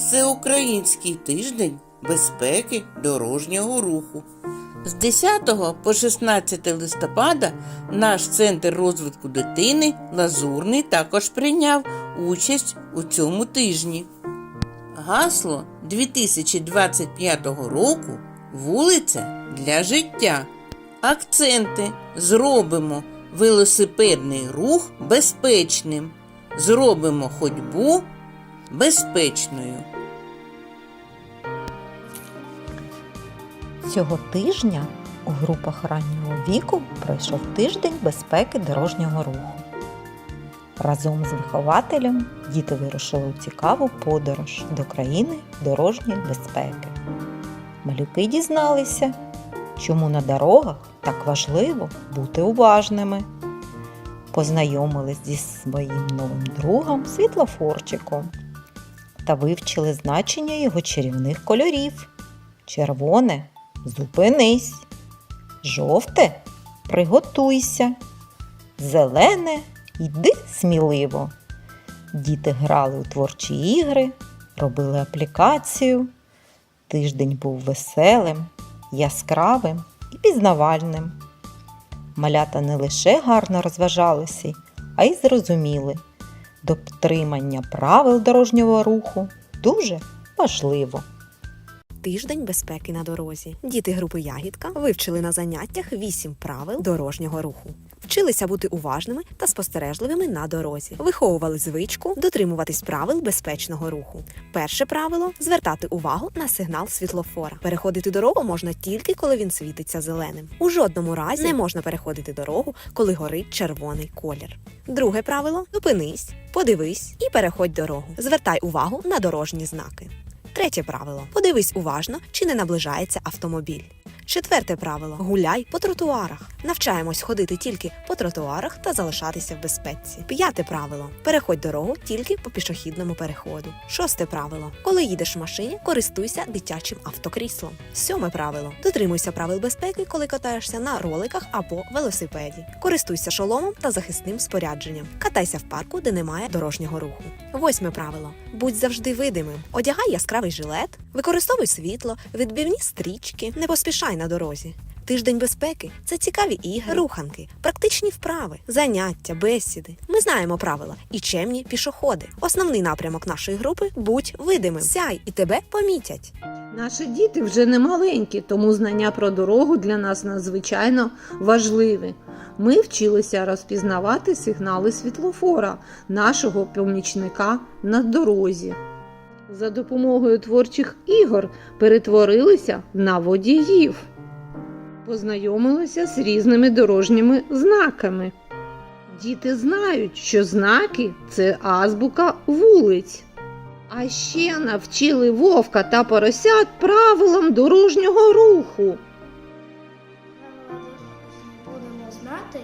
Всеукраїнський тиждень безпеки дорожнього руху. З 10 по 16 листопада наш центр розвитку дитини Лазурний також прийняв участь у цьому тижні. Гасло 2025 року вулиця для життя. Акценти зробимо велосипедний рух безпечним. Зробимо ходьбу безпечною. Цього тижня у групах раннього віку пройшов тиждень безпеки дорожнього руху. Разом з вихователем діти вирушили у цікаву подорож до країни дорожньої безпеки. Малюки дізналися, чому на дорогах так важливо бути уважними. Познайомились зі своїм новим другом світлофорчиком та вивчили значення його чарівних кольорів. Червоне зупинись. Жовте приготуйся. Зелене йди сміливо. Діти грали у творчі ігри, робили аплікацію. Тиждень був веселим, яскравим і пізнавальним. Малята не лише гарно розважалися, а й зрозуміли, дотримання правил дорожнього руху дуже важливо. Тиждень безпеки на дорозі. Діти групи Ягідка вивчили на заняттях вісім правил дорожнього руху. Вчилися бути уважними та спостережливими на дорозі, виховували звичку дотримуватись правил безпечного руху. Перше правило звертати увагу на сигнал світлофора. Переходити дорогу можна тільки коли він світиться зеленим. У жодному разі не можна переходити дорогу, коли горить червоний колір. Друге правило зупинись, подивись і переходь дорогу. Звертай увагу на дорожні знаки. Третє правило: подивись уважно, чи не наближається автомобіль. Четверте правило гуляй по тротуарах. Навчаємось ходити тільки по тротуарах та залишатися в безпеці. П'яте правило переходь дорогу тільки по пішохідному переходу. Шосте правило: коли їдеш в машині, користуйся дитячим автокріслом. Сьоме правило: дотримуйся правил безпеки, коли катаєшся на роликах або велосипеді. Користуйся шоломом та захисним спорядженням. Катайся в парку, де немає дорожнього руху. Восьме правило: будь завжди видимим. Одягай яскравий жилет, використовуй світло, відбивні стрічки, не поспішай на дорозі. Тиждень безпеки це цікаві ігри, руханки, практичні вправи, заняття, бесіди. Ми знаємо правила і чемні пішоходи. Основний напрямок нашої групи будь видимим. Сяй і тебе помітять. Наші діти вже не маленькі, тому знання про дорогу для нас надзвичайно важливі. Ми вчилися розпізнавати сигнали світлофора, нашого помічника на дорозі. За допомогою творчих ігор перетворилися на водіїв, познайомилися з різними дорожніми знаками. Діти знають, що знаки це азбука вулиць. А ще навчили вовка та поросят правилам дорожнього руху. Будемо знати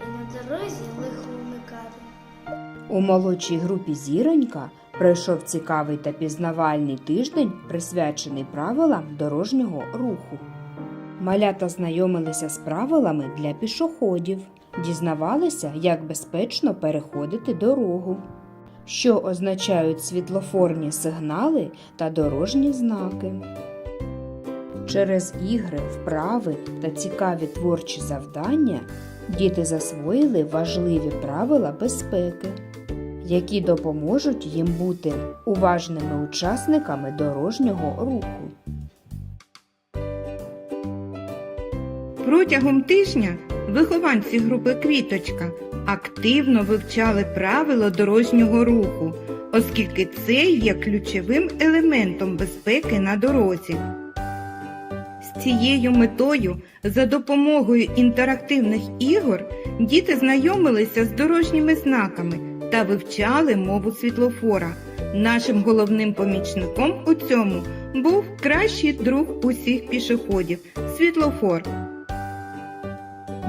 і на дорозі лихо уникати. У молодшій групі Зіронька пройшов цікавий та пізнавальний тиждень, присвячений правилам дорожнього руху. Малята знайомилися з правилами для пішоходів, дізнавалися, як безпечно переходити дорогу, що означають світлофорні сигнали та дорожні знаки. Через ігри, вправи та цікаві творчі завдання діти засвоїли важливі правила безпеки, які допоможуть їм бути уважними учасниками дорожнього руху. Протягом тижня вихованці групи Квіточка активно вивчали правила дорожнього руху, оскільки це є ключовим елементом безпеки на дорозі. З цією метою за допомогою інтерактивних ігор діти знайомилися з дорожніми знаками та вивчали мову світлофора. Нашим головним помічником у цьому був кращий друг усіх пішоходів світлофор.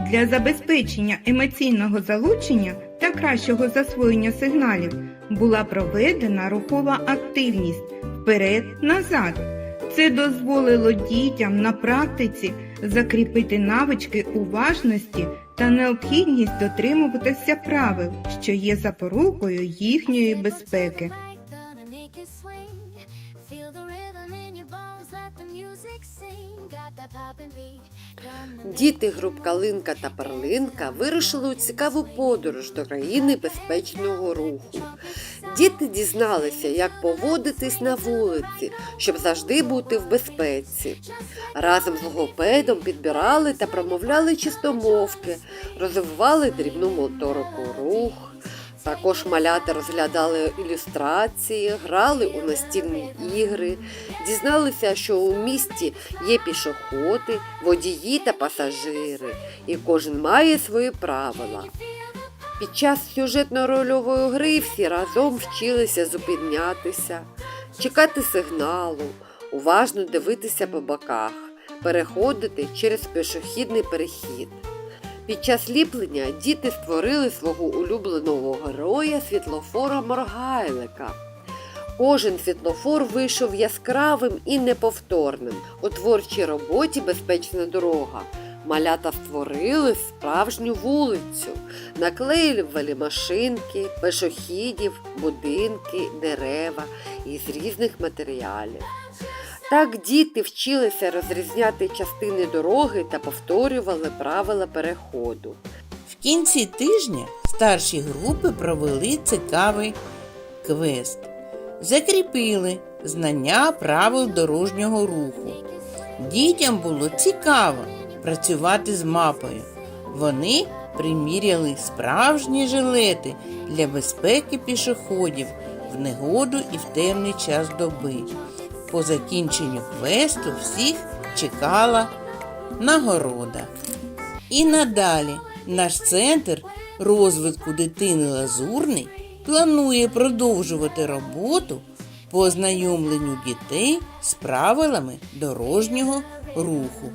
Для забезпечення емоційного залучення та кращого засвоєння сигналів була проведена рухова активність вперед-назад. Це дозволило дітям на практиці закріпити навички уважності та необхідність дотримуватися правил, що є запорукою їхньої безпеки. Feel the rhythm in your bones, let the music sing. Got that poppin' beat. Діти груп Калинка та Перлинка вирушили у цікаву подорож до країни безпечного руху. Діти дізналися, як поводитись на вулиці, щоб завжди бути в безпеці. Разом з логопедом підбирали та промовляли чистомовки, розвивали дрібну моторику рух. Також малята розглядали ілюстрації, грали у настільні ігри, дізналися, що у місті є пішоходи, водії та пасажири, і кожен має свої правила. Під час сюжетно-рольової гри всі разом вчилися зупинятися, чекати сигналу, уважно дивитися по боках, переходити через пішохідний перехід. Під час ліплення діти створили свого улюбленого героя світлофора Моргайлика. Кожен світлофор вийшов яскравим і неповторним. У творчій роботі Безпечна дорога малята створили справжню вулицю, наклеювали машинки, пешохідів, будинки, дерева із різних матеріалів. Так діти вчилися розрізняти частини дороги та повторювали правила переходу. В кінці тижня старші групи провели цікавий квест. Закріпили знання правил дорожнього руху. Дітям було цікаво працювати з мапою. Вони приміряли справжні жилети для безпеки пішоходів в негоду і в темний час доби. По закінченню квесту всіх чекала нагорода. І надалі наш центр розвитку дитини Лазурний планує продовжувати роботу по ознайомленню дітей з правилами дорожнього руху.